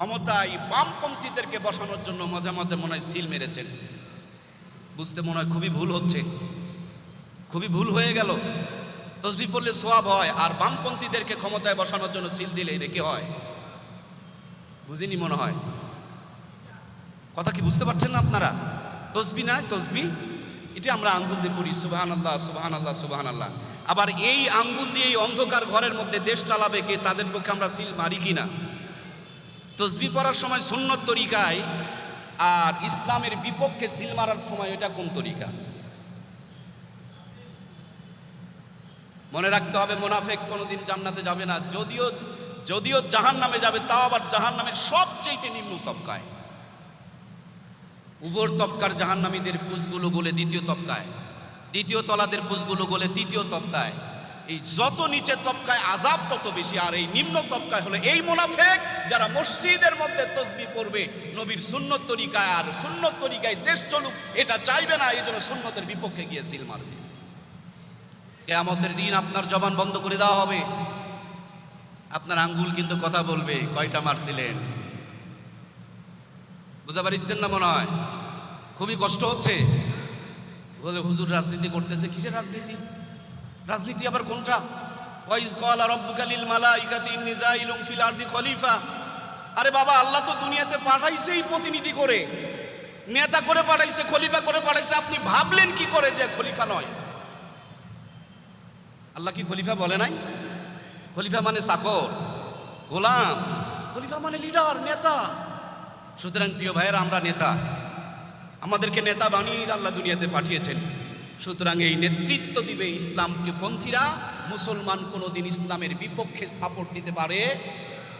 ক্ষমতায় বামপন্থীদেরকে বসানোর জন্য মাঝে মাঝে মনে হয় সিল মেরেছেন। বুঝতে মনে হয় খুবই ভুল হচ্ছে। খুবই ভুল হয়ে গেল। তসবি পড়লে সোয়াব হয় আর বামপন্থীদেরকে ক্ষমতায় বসানোর জন্য সিল দিলে রেখে হয়। বুঝিনি মনে হয়। কথা কি বুঝতে পারছেন না আপনারা? তসবি না তসবি এটা আমরা আঙ্গুল দিয়ে পড়ি সুবাহান আল্লাহ সুবাহান আল্লাহ সুবাহান আল্লাহ আবার এই আঙ্গুল দিয়ে এই অন্ধকার ঘরের মধ্যে দেশ চালাবে কে, তাদের পক্ষে আমরা সিল মারি কি না তসবি পড়ার সময় সুন্নত তরিকায় আর ইসলামের বিপক্ষে সিল মারার সময় এটা কোন তরিকা? মনে রাখতে হবে মোনাফেক কোনোদিন জান্নাতে যাবে না, যদিও যদিও জাহান নামে যাবে, তাও আবার জাহান নামের সবচেয়ে নিম্ন তবকায়। উপর তবকার জাহান্নামীদের পুষগুলো গলে দ্বিতীয় তবকায়। দ্বিতীয় তলাদের পুষগুলো গলে তৃতীয় তবকায়। এই যত নিচে তবকায় আজাব তত বেশি। আর এই নিম্ন তবকায় হলো এই মোনাফেক যারা মসজিদের মধ্যে তসবি পড়বে। নবীর সুন্নত তরিকায় আর সুন্নত তরিকায় দেশ চলুক, এটা চাইবে না এই জন্য সুন্নতের বিপক্ষে গিয়ে সিল মারবে। কেয়ামতের দিন আপনার জবান বন্ধ করে দেওয়া হবে। আপনার আঙ্গুল কিন্তু কথা বলবে, কয়টা মারছিলেন? বুঝতে পারছেন না মনে হয়? খুবই কষ্ট হচ্ছে। বলে হুজুর রাজনীতি করতেছে, কিসের রাজনীতি? রাজনীতি আবার কোনটা? কলা খলিফা। আরে বাবা, আল্লাহ তো দুনিয়াতে পাঠাইছেই প্রতিনিধি করে। নেতা করে পাঠাইছে, খলিফা করে পাঠাইছে, আপনি ভাবলেন কি করে যে খলিফা নয়? আল্লাহ কি খলিফা বলে নাই? খলিফা মানে চাকর গোলাম। খলিফা মানে লিডার, নেতা। সুতরাং প্রিয় ভাইয়েরা, আমরা নেতা। আমাদেরকে নেতা বানিয়ে আল্লাহ দুনিয়াতে পাঠিয়েছেন। সুতরাং এই নেতৃত্ব দিবে ইসলামকে পন্থীরা। মুসলমান কোনোদিন ইসলামের বিপক্ষে সাপোর্ট দিতে পারে।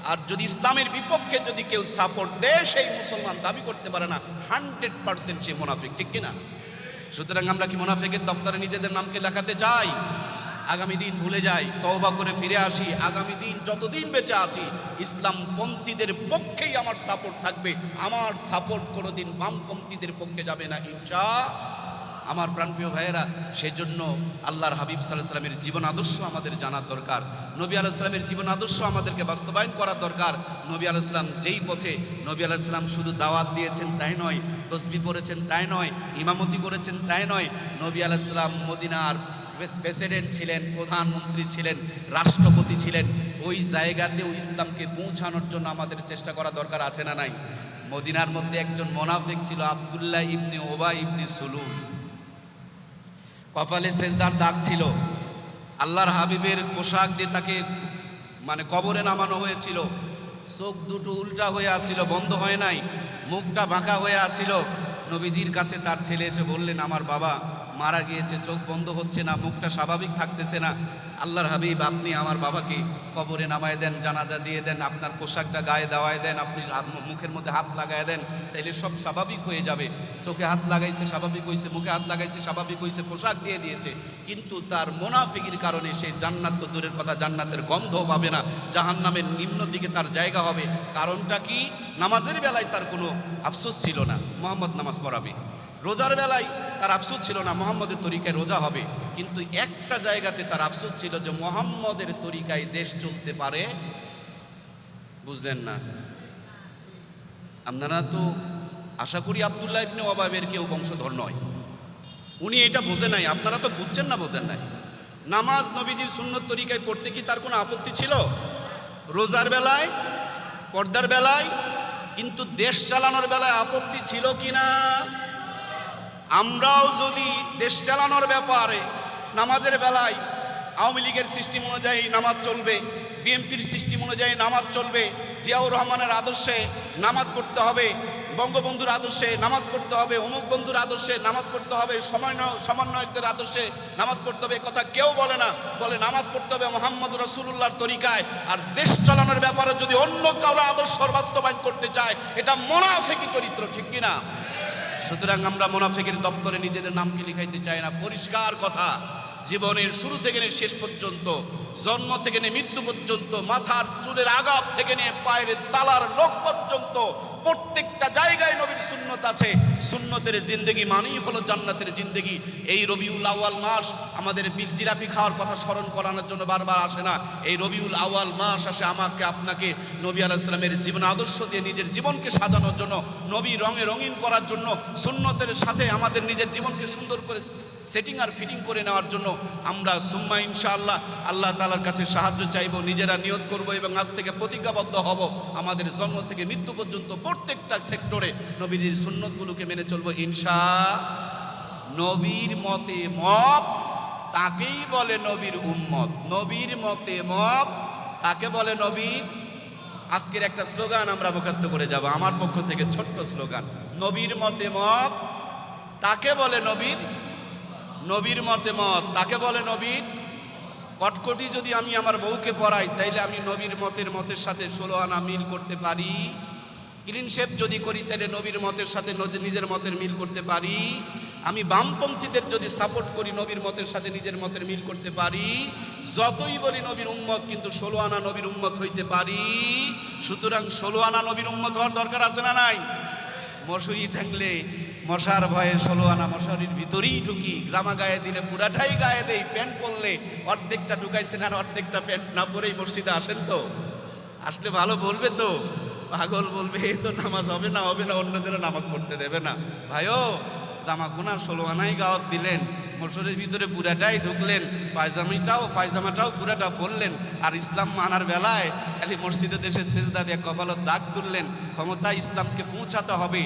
আর যদি ইসলামের বিপক্ষে যদি কেউ সাপোর্ট দেয়, সেই মুসলমান দাবি করতে পারে না। হান্ড্রেড পার্সেন্ট সে মোনাফিক, ঠিক কিনা? সুতরাং আমরা কি মোনাফিকের দপ্তরে নিজেদের নামকে লেখাতে চাই? আগামী দিন ভুলে যাই, তওবা করে ফিরে আসি। আগামী দিন যতদিন বেঁচে আছি, ইসলাম পন্থীদের পক্ষেই আমার সাপোর্ট থাকবে। আমার সাপোর্ট কোনোদিন বামপন্থীদের পক্ষে যাবে না, ইনশা আমার প্রাণপ্রিয় ভাইয়েরা, সেজন্য আল্লাহর হাবিব সাল্লাহ সাল্লামের জীবন আদর্শ আমাদের জানার দরকার। নবী আলাইসালামের জীবন আদর্শ আমাদেরকে বাস্তবায়ন করার দরকার। নবী আলাইসালাম যেই পথে নবী আলাইসালাম শুধু দাওয়াত দিয়েছেন তাই নয়, তসবি পড়েছেন তাই নয়, ইমামতি করেছেন তাই নয়, নবী আলাইসালাম মদিনার প্রেসিডেন্ট ছিলেন, প্রধানমন্ত্রী ছিলেন, রাষ্ট্রপতি ছিলেন। ওই জায়গাতেও ইসলামকে পৌঁছানোর জন্য আমাদের চেষ্টা করা দরকার আছে না নাই? মদিনার মধ্যে একজন মোনাফিক ছিল আবদুল্লাহ ইবনে ওবা ইবনে সুলুল কপালে সেজদার দাগ ছিল। আল্লাহর হাবিবের পোশাক দিয়ে তাকে মানে কবরে নামানো হয়েছিল। চোখ দুটো উল্টা হয়ে আছিল, বন্ধ হয় নাই, মুখটা বাঁকা হয়ে আছিল। নবীজির কাছে তার ছেলে এসে বললেন, আমার বাবা মারা গিয়েছে, চোখ বন্ধ হচ্ছে না, মুখটা স্বাভাবিক থাকতেছে না। আল্লাহর হাবিব, আপনি আমার বাবাকে কবরে নামায় দেন, জানাজা দিয়ে দেন, আপনার পোশাকটা গায়ে দেওয়ায় দেন, আপনি মুখের মধ্যে হাত লাগায় দেন, তাইলে সব স্বাভাবিক হয়ে যাবে। চোখে হাত লাগাইছে, স্বাভাবিক হয়েছে মুখে হাত লাগাইছে, স্বাভাবিক হয়েছে পোশাক দিয়ে দিয়েছে। কিন্তু তার মোনাফিকির কারণে সে জান্নাত তো দূরের কথা, জান্নাতের গন্ধ পাবে না জাহান নামের নিম্ন দিকে তার জায়গা হবে। কারণটা কি? নামাজের বেলায় তার কোনো আফসোস ছিল না। মোহাম্মদ নামাজ পড়াবে। রোজার বেলায় তার আফসোস ছিল না, মোহাম্মদের তরিকায় রোজা হবে। কিন্তু একটা জায়গাতে তার আফসোস ছিল যে মোহাম্মদের তরিকায় দেশ চলতে পারে। বুঝলেন না? আপনারা তো আশা করি আবদুল্লাহ ইবনে ওবাবের কেউ বংশধর নয়। উনি এটা বোঝে নাই। আপনারা তো বুঝছেন না, বোঝেন নাই। নামাজ নবীজির সুন্নত তরিকায় পড়তে কি তার কোনো আপত্তি ছিল? রোজার বেলায়, পর্দার বেলায়, কিন্তু দেশ চালানোর বেলায় আপত্তি ছিল কি না? আমরাও যদি দেশ চালানোর ব্যাপারে নামাজের বেলায় আওয়ামী লীগের সিস্টেম অনুযায়ী নামাজ চলবে, বিএনপির সিস্টেম অনুযায়ী নামাজ চলবে, জিয়াউর রহমানের আদর্শে নামাজ পড়তে হবে, বঙ্গবন্ধুর আদর্শে নামাজ পড়তে হবে, অমুক বন্ধুর আদর্শে নামাজ পড়তে হবে, সমন্বয়, সমন্বয়কদের আদর্শে নামাজ পড়তে হবে কথা কেউ বলে না, বলে নামাজ পড়তে হবে মোহাম্মদ রসুল্লাহর তরিকায়। আর দেশ চালানোর ব্যাপারে যদি অন্য কারও আদর্শ বাস্তবায়ন করতে চায়, এটা মোনাফেকি চরিত্র, ঠিক কিনা? সুতরাং আমরা মোনাফেকের দপ্তরে নিজেদের নামকে লিখাইতে চাই না, পরিষ্কার কথা। জীবনের শুরু থেকে নিয়ে শেষ পর্যন্ত, জন্ম থেকে নিয়ে মৃত্যু পর্যন্ত, মাথার চুলের আগাপ থেকে নিয়ে পায়ের তালার লোক পর্যন্ত প্রত্যেকটা জায়গায় নবীর সুন্নত আছে। সুন্নতের জিন্দগি মানেই হলো জান্নাতের জিন্দগি। এই রবিউল আউয়াল মাস আমাদের জিরাপি খাওয়ার কথা স্মরণ করানোর জন্য বারবার আসে না। এই রবিউল আউয়াল মাস আসে আমাকে, আপনাকে, নবী আলাইসলামের জীবন আদর্শ দিয়ে নিজের জীবনকে সাজানোর জন্য, নবী রঙে রঙিন করার জন্য, সুন্নতের সাথে আমাদের নিজের জীবনকে সুন্দর করে সেটিং আর ফিটিং করে নেওয়ার জন্য আমরা সুম্মা ইনশাআল্লাহ আল্লাহ তালার কাছে সাহায্য চাইব, নিজেরা নিয়ত করব এবং আজ থেকে প্রতিজ্ঞাবদ্ধ হব। আমাদের জন্ম থেকে মৃত্যু পর্যন্ত প্রত্যেকটা সেক্টরে নবীজির সুন্নতগুলোকে মেনে চলবো ইনশা নবীর মতে মত তাকেই বলে নবীর উম্মত। নবীর মতে মত তাকে বলে নবীর। আজকের একটা স্লোগান আমরা মুখস্থ করে যাব, আমার পক্ষ থেকে ছোট্ট স্লোগান। নবীর মতে মত তাকে বলে নবীর। নবীর মতে মত তাকে বলে নবীর। কটকটি যদি আমি আমার বউকে পড়াই, তাইলে আমি নবীর মতের মতের সাথে ষোলো আনা মিল করতে পারি। ক্লিন শেপ যদি করি, তাহলে নবীর মতের সাথে নজ- নিজের মতের মিল করতে পারি। আমি বামপন্থীদের যদি সাপোর্ট করি, নবীর মতের সাথে নিজের মতের মিল করতে পারি। যতই বলি নবীর উম্মত, কিন্তু ষোলো আনা নবীর উম্মত হইতে পারি। সুতরাং ষোলো আনা নবীর উম্মত হওয়ার দরকার আছে না নাই? মশুরি ঠেংলে মশার ভয়ে ষোলো আনা মশারির ভিতরেই ঢুকি। জামা গায়ে দিলে পুরাটাই গায়ে দেই, প্যান্ট পরলে অর্ধেকটা ঢুকাইছেন আর অর্ধেকটা প্যান্ট না পরেই মসজিদে আসেন তো? আসলে ভালো বলবে তো? পাগল বলবে, এই তো নামাজ হবে না হবে না, অন্যদেরও নামাজ পড়তে দেবে না। ভাইও জামা কোনা ষোলো আনাই গাওয়ার দিলেন মসুরের ভিতরে পুরাটাই ঢুকলেন, পায়জামিটাও, পায়জামাটাও পুরাটা পরলেন, আর ইসলাম মানার বেলায় খালি মসজিদে দেশে সেজদা দিয়ে কপালত দাগ তুললেন ক্ষমতা ইসলামকে পৌঁছাতে হবে